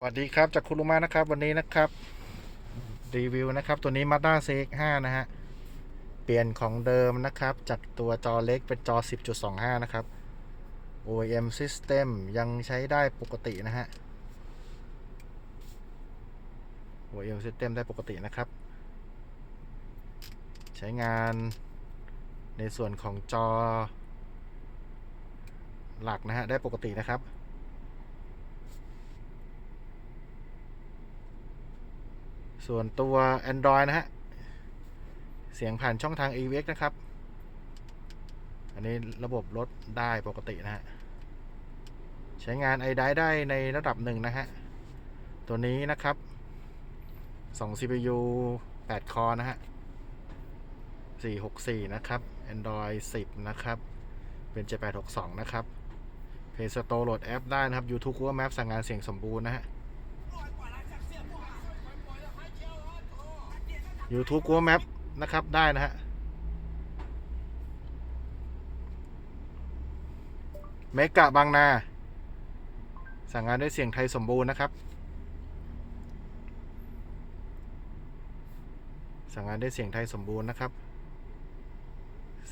สวัสดีครับจากคุรุมานะครับ วันนี้นะครับรีวิวนะครับ ตัวนี้ Mazda CX5 นะฮะเปลี่ยนของเดิมนะครับ จากตัวจอเล็กเป็นจอ 10.25 นะครับ OEM System ยังใช้ได้ปกตินะฮะ OEM System ได้ปกตินะครับ ใช้งานในส่วนของจอหลักนะฮะ ได้ปกตินะครับ ส่วนตัว Android นะฮะ เสียงผ่านช่องทาง AVX นะครับ อันนี้ระบบลดได้ปกตินะฮะ ใช้งาน iDrive ได้ในระดับหนึ่งนะฮะ ตัวนี้นะครับ 2 CPU 8 คอนะฮะ 464 นะครับ Android 10 นะครับ เป็น7862 นะครับ Play Store โหลดแอปได้นะครับ YouTube Google Map สั่งงานเสียงสมบูรณ์นะฮะ YouTube Google Map นะครับได้นะฮะ เมกะบางนา สั่งงานด้วยเสียงไทยสมบูรณ์นะครับ สั่งงานด้วยเสียงไทยสมบูรณ์นะครับ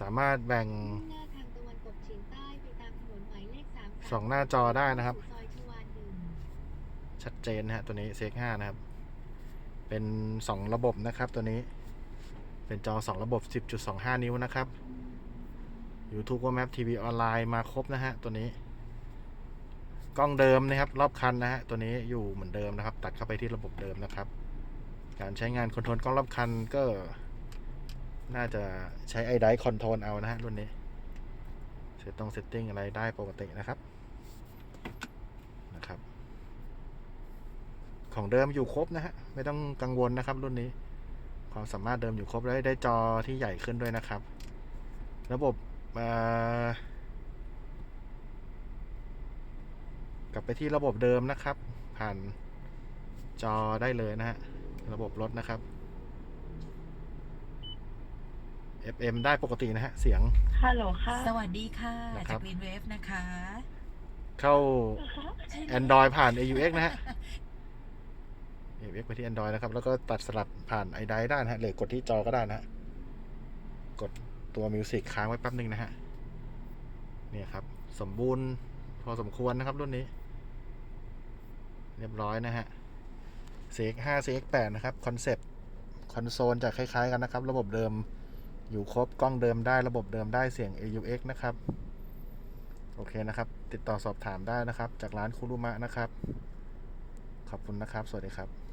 สามารถแบ่งสองหน้าจอได้นะครับ ชัดเจนนะฮะตัวนี้ CX5 นะครับ เป็น 2 ระบบนะครับตัวนี้ เป็นจอ 2 ระบบ 10.25 นิ้วนะครับ YouTube Google Map TV ออนไลน์มาครบนะฮะตัวนี้ กล้องเดิมนะครับ รอบคันนะฮะตัวนี้อยู่เหมือนเดิมนะครับ ตัดเข้าไปที่ระบบเดิมนะครับ การใช้งานคอนโทรลกล้องรอบคันก็ น่าจะใช้ i d i คอนโทรลเอานะฮะรุ่นนี้เซตตรงเซตติ้งอะไรได้ปกตินะครับ ของเดิมอยู่ครบนะฮะ ไม่ต้องกังวลนะครับรุ่นนี้ ความสามารถเดิมอยู่ครบแล้วได้จอที่ใหญ่ขึ้นด้วยนะครับ ระบบเอ่อกลับไปที่ระบบเดิมนะครับ ผ่านจอได้เลยนะฮะ ระบบรถนะครับ FM ได้ปกตินะฮะ เสียง ฮัลโหลค่ะ สวัสดีค่ะ นะครัจากบ กรีนเวฟนะคะ เข้าใช่ไหม Android ผ่าน AUX นะฮะ AUX ไปที่ Android นะครับ แล้วก็ตัดสลับผ่าน iDrive ได้นะฮะหรือกดที่จอก็ได้นะฮะกดตัวมิวสิกค้างไว้แป๊บหนึ่งนะฮะเนี่ยครับ สมบูรณ์พอสมควรนะครับรุ่นนี้ เรียบร้อยนะฮะ CX5 CX8 นะครับคอนเซปต์คอนโซลจะคล้าย ๆ กันนะครับ ระบบเดิมอยู่ครบกล้องเดิมได้ระบบเดิมได้เสียง AUX นะครับ โอเคนะครับ ติดต่อสอบถามได้นะครับ จากร้านคุรุมะนะครับ ขอบคุณนะครับ สวัสดีครับ